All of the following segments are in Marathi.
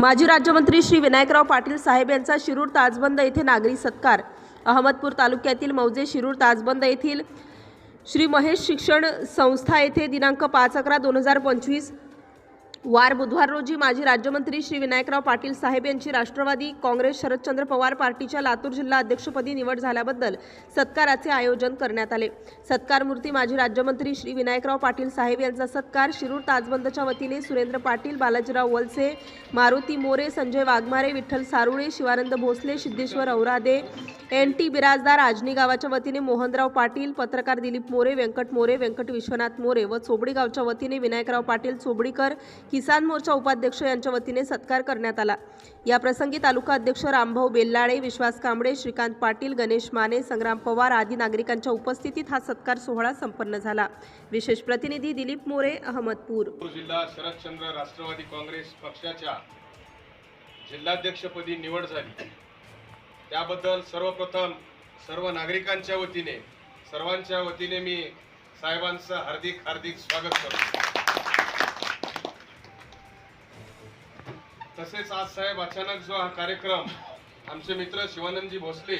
माजी राज्यमंत्री श्री विनायकराव पाटील साहेब यांचा शिरूर ताजबंद येथे नागरी सत्कार. अहमदपूर तालुक्यातील मौजे शिरूर ताजबंद येथील श्री महेश शिक्षण संस्था येथे दिनांक पाच अकरा दोन हजार पंचवीस वार बुधवार रोजी माजी राज्यमंत्री श्री विनायकराव पाटील साहेब यांची राष्ट्रवादी काँग्रेस शरदचंद्र पवार पार्टीच्या लातूर जिल्हा अध्यक्षपदी निवड झाल्याबद्दल सत्काराचे आयोजन करण्यात आले. सत्कारमूर्ती माजी राज्यमंत्री श्री विनायकराव पाटील साहेब यांचा सत्कार शिरूर ताजबंदच्या वतीने सुरेंद्र पाटील बालाजीराव वलसे मारुती मोरे संजय वाघमारे विठ्ठल सारुळे शिवानंद भोसले सिद्धेश्वर औरादे एन टी बिराजदार आजनी गावाच्या वतीने मोहनराव पाटील पत्रकार दिलीप मोरे व्यंकट मोरे व्यंकट विश्वनाथ मोरे व चोबडी गावच्या वतीने विनायकराव पाटील चोबडीकर किसान मोर्चा उपाध्यक्ष यांच्या वतीने सत्कार करण्यात आला. या प्रसंगी तालुका अध्यक्ष रामभाऊ बेल्लाळे विश्वास कांबळे श्रीकांत पाटील गणेश माने संग्राम पवार आदी नागरिकांच्या उपस्थितीत हा सत्कार सोहळा संपन्न झाला. विशेष प्रतिनिधी दिलीप मोरे अहमदपूर. जिल्हा शरदचंद्र राष्ट्रवादी काँग्रेस पक्षाच्या जिल्हाध्यक्षपदी निवड झाली. त्याबद्दल सर्वप्रथम सर्व नागरिकांच्या वतीने सर्वांच्या वतीने मी साहेबांचं हार्दिक हार्दिक स्वागत करतो. तसेच आज साहेब अचानक जो हा कार्यक्रम आमचे मित्र शिवानंदजी भोसले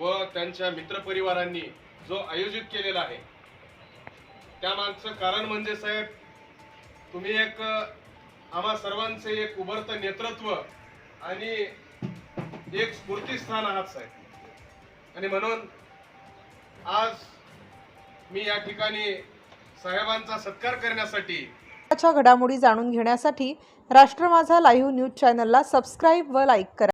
व त्यांच्या मित्रपरिवारांनी जो आयोजित केलेला आहे त्यामागचं कारण म्हणजे साहेब तुम्ही एक आम्हा सर्वांचे एक उभरतं नेतृत्व आणि एक स्फूर्तीस्थान आहात साहेब. आणि म्हणून आज मी या ठिकाणी साहेबांचा सत्कार करण्यासाठी घडामोडी जाणून घेण्यासाठी राष्ट्र माझा लाईव्ह न्यूज चॅनलला सबस्क्राईब व लाईक करा.